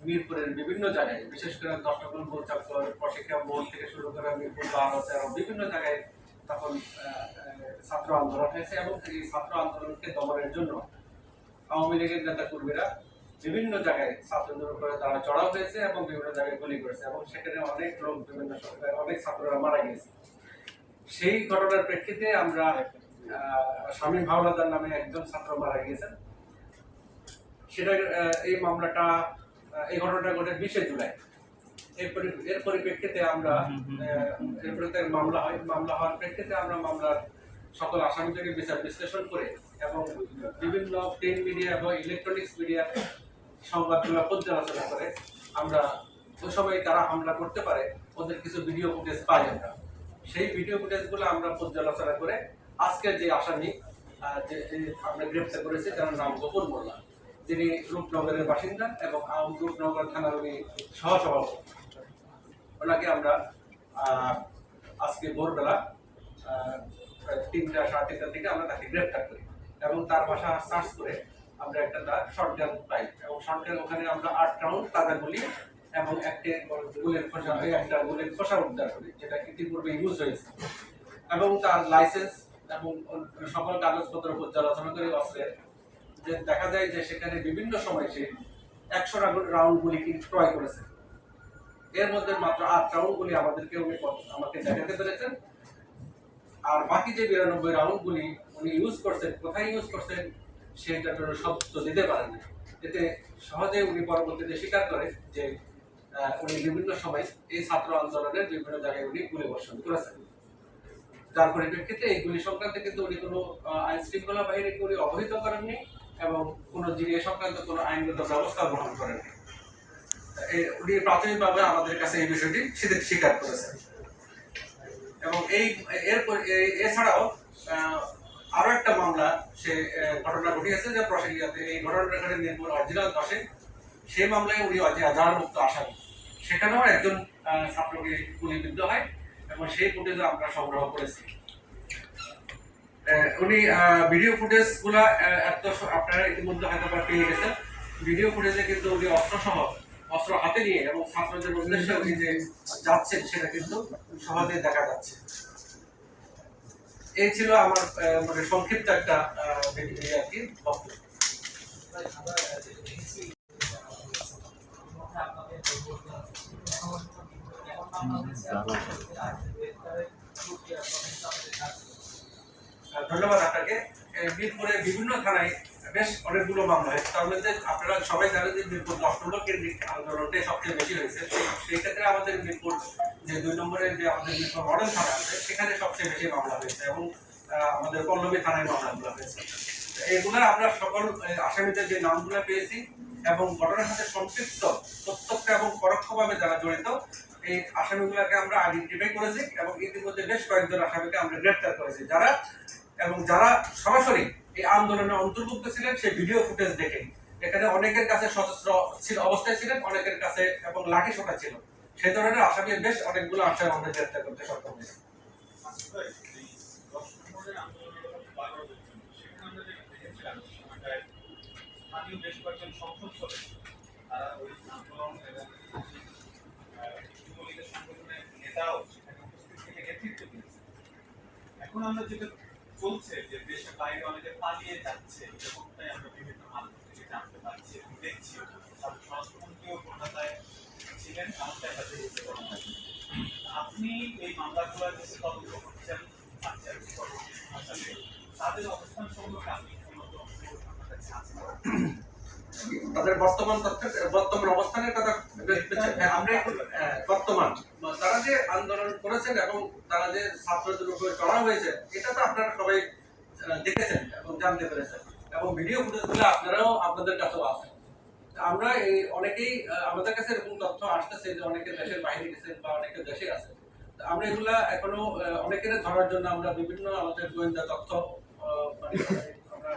মিরপুরের বিভিন্ন জায়গায় বিশেষ করে দশটাকুল গোলচক্কর প্রশিক্ষা মোড় থেকে শুরু করে মিরপুর বারো বিভিন্ন জায়গায় তখন ছাত্র আন্দোলন হয়েছে এবং এই ছাত্র আন্দোলনকে দমনের জন্য আওয়ামী লীগের নেতা কর্মীরা বিভিন্ন জায়গায় ছাত্রদের উপরে তারা চড়াও হয়েছে এবং বিভিন্ন জায়গায় গুলি করেছে এবং সেখানে অনেক লোক বিভিন্ন অনেক ছাত্ররা মারা গেছে সেই ঘটনার প্রেক্ষিতে আমরা স্বামী শামীম হাওলাদার নামে একজন ছাত্র মারা গিয়েছেন। সেটা এই মামলাটা এই ঘটনাটা ঘটে বিশে জুলাই। এর পরি- এর পরিপ্রেক্ষিতে আমরা আহ, এর মামলা হয় মামলা হওয়ার প্রেক্ষিতে আমরা মামলার সকল আসামিদেরকে বিচার বিশ্লেষণ করে এবং বিভিন্ন প্রিন্ট মিডিয়া এবং ইলেকট্রনিক্স মিডিয়া সংবাদগুলো পর্যালোচনা করে, আমরা ওই সময় তারা হামলা করতে পারে, ওদের কিছু ভিডিও ফুটেজ পাই আমরা। সেই ভিডিও ফুটেজগুলো আমরা পর্যালোচনা করে আজকের যে আসামি যে আমরা গ্রেপ্তার করেছি, তার নাম গোপন মোল্লা। যিনি রূপনগরের বাসিন্দা এবং রূপনগর থানার উনি সহসভাপতি। ওনাকে আমরা আজকে ভোরবেলা তিনটা সাড়ে তিনটার দিকে আমরা তাকে গ্রেপ্তার করি এবং তার বাসা সার্চ করে আমরা একটা শর্ট গান পাই এবং শর্ট গান ওখানে আমরা আট রাউন্ড তাজা গুলি এবং একটি গুলের খোসা একটা গুলের খোসা উদ্ধার করি, যেটা ইতিপূর্বে ইউজ হয়েছে। এবং তার লাইসেন্স এবং সকল কাগজপত্র পর্যালোচনা করে অস্ত্রের যে দেখা যায় যে সেখানে বিভিন্ন সময় সে একশো রাউন্ড গুলি ক্রয় করেছে। এর মধ্যে মাত্র আট রাউন্ড গুলি আমাদেরকে উনি আমাকে দেখাতে পেরেছেন। আর বাকি যে বিরানব্বই রাউন্ড গুলি উনি ইউজ করছেন, কোথায় ইউজ করছেন সেটার জন্য সত্য দিতে পারেন না। এতে সহজে উনি পরবর্তীতে স্বীকার করে যে উনি বিভিন্ন সময় এই ছাত্র আন্দোলনের বিভিন্ন জায়গায় উনি গুলি বর্ষণ করেছেন। যার পরিপ্রেক্ষিতে এই গুলি সংক্রান্ত কিন্তু উনি কোনো আইন শৃঙ্খলা বাহিনীকে উনি অবহিত করেননি এবং কোনো জিনিস সংক্রান্ত কোনো আইনগত ব্যবস্থা গ্রহণ করেননি। উনি প্রাথমিকভাবে আমাদের কাছে এই বিষয়টি স্বীকার- করেছেন। এবং এই, এরপর এছাড়াও আরও একটা মামলা, সে ঘটনা ঘটিয়েছে যে প্রসেনজিয়াতে এই ঘটনাটা ঘটে নির্মূল অরিজিনাল দশে সেই মামলায় উনি অজাহার মুক্ত আসামি। সেখানেও একজন ছাত্রকে গুলিবিদ্ধ হয় এবং সেই ফুটেজ আমরা সংগ্রহ করেছি। উনি ভিডিও ফুটেজগুলা এত আপনারা ইতিমধ্যে হয়তো বা পেয়ে গেছেন। ভিডিও ফুটেজে কিন্তু উনি অস্ত্র সহ অস্ত্র হাতে নিয়ে এবং ছাত্রদের উদ্দেশ্যে উনি যে যাচ্ছেন, সেটা কিন্তু সহজে দেখা যাচ্ছে। এই ছিল আমার মানে সংক্ষিপ্ত একটা আর কি ধন্যবাদ আপনাকে। এই বিভিন্ন থানায় বেশ অনেকগুলো মামলা হয়েছে। তার মধ্যে আপনারা সবাই জানেন যে মিরপুর দশ নম্বর কেন্দ্রিক আন্দোলনটাই সবচেয়ে বেশি হয়েছে। সেই- ক্ষেত্রে আমাদের মিরপুর যে দুই নম্বরে যে আমাদের মিরপুর মডেল থানা আছে, সেখানে সবচেয়ে বেশি মামলা হয়েছে এবং আমাদের পল্লবী থানায় মামলাগুলো হয়েছে। এগুলো আমরা সকল আসামিদের যে নামগুলো পেয়েছি এবং ঘটনার সাথে সম্পৃক্ত প্রত্যক্ষ এবং পরোক্ষভাবে যারা জড়িত, এই আসামিগুলোকে আমরা আইডেন্টিফাই করেছি এবং ইতিমধ্যে বেশ কয়েকজন আসামিকে আমরা গ্রেপ্তার করেছি। যারা এবং যারা সরাসরি এই আন্দোলনে অন্তর্ভুক্ত ছিলেন, সেই ভিডিও ফুটেজ দেখে এখানে অনেকের কাছে সশস্ত্র অবস্থায় ছিলেন, অনেকের কাছে এবং লাঠি সোটা ছিল। সেই ধরনের আসামি বেশ অনেকগুলো আসামি আমরা গ্রেপ্তার করতে সক্ষম হয়েছি। এখন আমরা যেটা চলছে যে দেশের বাইরে অনেকে পালিয়ে যাচ্ছে এরকমটাই আমরা বিভিন্ন মাধ্যম থেকে জানতে পারছি এবং দেখছি। তার স্বরাষ্ট্রমন্ত্রীও কলকাতায় ছিলেন এমনটাই কাছে আপনি এই মামলাগুলো দেশে তদন্ত করছেন আচ্ছা, তাদের অবস্থান সম্পর্কে আপনি কোনো তাদের বর্তমান বর্তমান অবস্থানের কথা হ্যাঁ, হ্যাঁ, বর্তমান। তারা যে আন্দোলন করেছেন এবং তারা যে ছাত্রদের উপরে চড়া হয়েছে এটা তো আপনারা সবাই দেখেছেন এবং জানতে পেরেছেন। এবং ভিডিও ফুটেজগুলো আপনারাও আপনাদের কাছেও আছে। আমরা এই অনেকেই আমাদের কাছে এরকম তথ্য আসতেছে যে অনেকে দেশের বাইরে গেছেন বা অনেকে দেশে আছে আমরা এগুলা এখনও অনেকের ধরার জন্য আমরা বিভিন্ন আমাদের গোয়েন্দা তথ্য মানে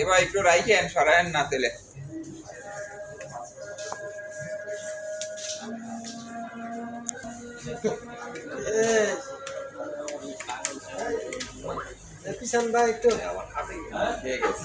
এবার একটু রাইখেন সরায়েন না তেলে। কিষান ভাই একটু ঠিক আছে.